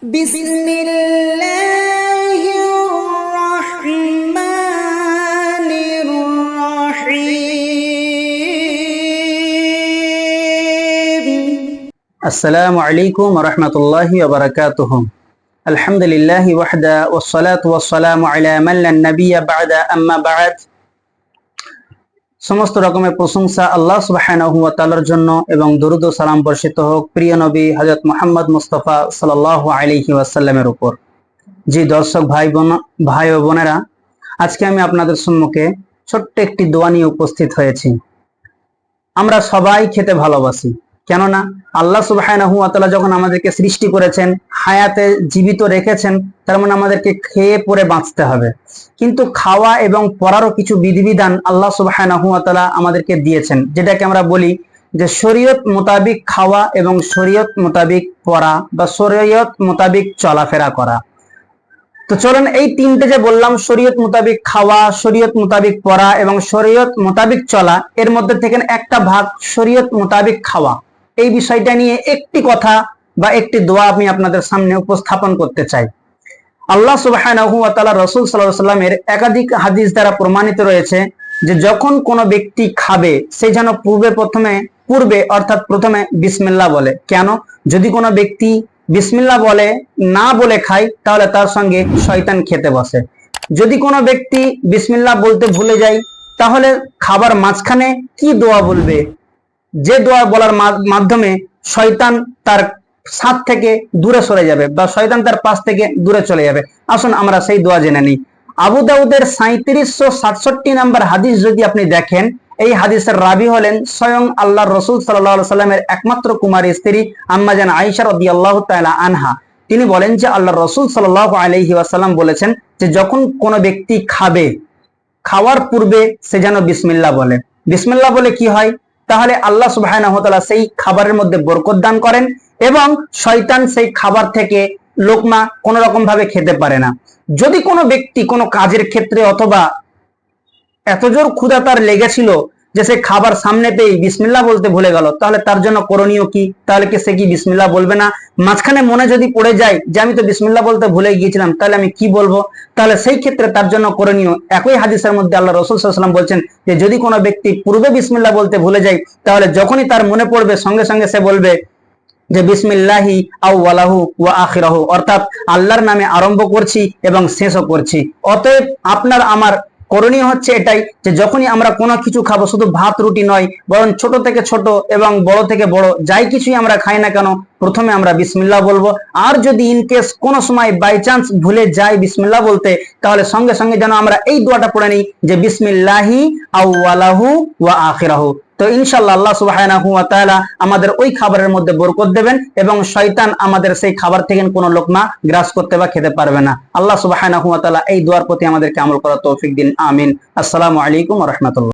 بسم الله الرحمن الرحيم. السلام عليكم ورحمة الله وبركاته. الحمد لله وحده والصلاة والسلام على من لا نبي بعد أما بعد. সমস্ত রকমের প্রশংসা আল্লাহ সুবহানাহু ওয়া জন্য এবং দরুদ সালাম বর্ষিত হোক প্রিয় নবী হযরত মোহাম্মদ মুস্তফা সাল্লাহ আলাইহি ওয়াসাল্লামের উপর। জি দর্শক ভাই বোন, ভাই ও বোনেরা, আজকে আমি আপনাদের সম্মুখে ছোট্ট একটি দোয়া নিয়ে উপস্থিত হয়েছি। আমরা সবাই খেতে ভালোবাসি। কেননা আল্লাহ ওয়া যখন আমাদেরকে সৃষ্টি করেছেন, হায়াতে জীবিত রেখেছেন, তার মানে আমাদেরকে খেয়ে পরে বাঁচতে হবে। কিন্তু খাওয়া এবং পড়ারও কিছু বিধিবিধান আল্লাহ ওয়া আমাদেরকে দিয়েছেন, যেটাকে আমরা বলি যে শরীয়ত মোতাবিক খাওয়া এবং শরীয়ত মোতাবিক পড়া বা শরীয়ত মোতাবিক চলাফেরা করা। তো চলুন এই তিনটে যে বললাম, শরীয়ত মোতাবিক খাওয়া, শরীয়ত মোতাবিক পড়া এবং শরীয়ত মোতাবিক চলা, এর মধ্যে থেকে একটা ভাগ শরীয়ত মোতাবিক খাওয়া। এই বিষয়টা নিয়ে একটি কথা বা একটি দোয়া আমি আপনাদের সামনে উপস্থাপন করতে চাই। আল্লাহ তাআলা রাসূল আলাইহি সাল্লামের একাধিক হাদিস দ্বারা প্রমাণিত রয়েছে যে যখন কোনো ব্যক্তি খাবে, সে যেন পূর্বে প্রথমে, পূর্বে অর্থাৎ প্রথমে বিসমিল্লাহ বলে। কেন? যদি কোনো ব্যক্তি বিসমিল্লাহ বলে, না বলে খায়, তাহলে তার সঙ্গে শয়তান খেতে বসে। যদি কোনো ব্যক্তি বিসমিল্লাহ বলতে ভুলে যায়, তাহলে খাবার মাঝখানে কি দোয়া বলবে? যে দোয়া বলার মাধ্যমে শয়তান তার সাথ থেকে দূরে সরে যাবে বা শয়তান তার পাশ থেকে দূরে চলে যাবে। আসুন আমরা সেই দোয়া জেনে নিই। আবু দাউদের সাঁত্রিশশো সাতষট্টি নাম্বার হাদিস যদি আপনি দেখেন, এই হাদিসের রাবি হলেন স্বয়ং আল্লাহ রসুল সাল্লামের একমাত্র কুমারী স্ত্রী আম্মাজান আইসা রদি আল্লাহ তালা আনহা। তিনি বলেন যে আল্লাহ রসুল সাল্লাহ আলহি ওয়াসাল্লাম বলেছেন যে যখন কোনো ব্যক্তি খাবে, খাওয়ার পূর্বে সে যেন বিসমিল্লা বলে। বিসমিল্লাহ বলে কি হয়? তাহলে আল্লাহ সুবাহ সেই খাবারের মধ্যে বরকত দান করেন এবং শয়তান সেই খাবার থেকে লোকমা কোন রকম ভাবে খেতে পারে না। যদি কোনো ব্যক্তি কোনো কাজের ক্ষেত্রে অথবা এত জোর ক্ষুধা তার লেগেছিল যে সে খাবার সামনে পেয়ে বিসমিল্লাহ বলতে ভুলে গেল, তাহলে তার জন্য করণীয় কি? তাহলে কি সে কি বিসমিল্লাহ বলবে না? মাঝখানে মনে যদি পড়ে যায় যে আমি তো বিসমিল্লাহ বলতে ভুলে গিয়েছিলাম, তাহলে আমি কি বলব? তাহলে সেই ক্ষেত্রে তার জন্য করণীয়, একই হাদিসের মধ্যে আল্লাহ রসুল সাল্লাম বলছেন যে যদি কোনো ব্যক্তি পূর্বে বিসমিল্লাহ বলতে ভুলে যায়, তাহলে যখনই তার মনে পড়বে, সঙ্গে সঙ্গে সে বলবে যে বিসমিল্লাহি আউ্লাহু ওয়া আখিরাহু, অর্থাৎ আল্লাহর নামে আরম্ভ করছি এবং শেষও করছি। অতএব আপনার, আমার করণীয় হচ্ছে এটাই যে যখনই আমরা কোনো কিছু খাব শুধু ভাত, রুটি নয়, বরং ছোট থেকে ছোট এবং বড় থেকে বড়, যাই কিছুই আমরা খাই না কেন প্রথমে আমরা বিসমিল্লাহ বলব। আর যদি ইনকেস কোনো সময় বাই চান্স ভুলে যাই বিসমিল্লাহ বলতে, তাহলে সঙ্গে সঙ্গে যেন আমরা এই দোয়াটা পড়ে নিই যে বিসমিল্লাহি আউ্লাহু ওয়া আখিরাহু। তো ইনশাল্লাহ আল্লাহ আমাদের ওই খাবারের মধ্যে বরকত দেবেন এবং শয়তান আমাদের সেই খাবার থেকে কোনো লোকমা গ্রাস করতে বা খেতে পারবে না। আল্লাহ ওয়া এই দোয়ার প্রতি আমাদেরকে আমল করার তৌফিক দিন। আমিন। আসসালামু আলাইকুম রাহমাতুল্লাহ।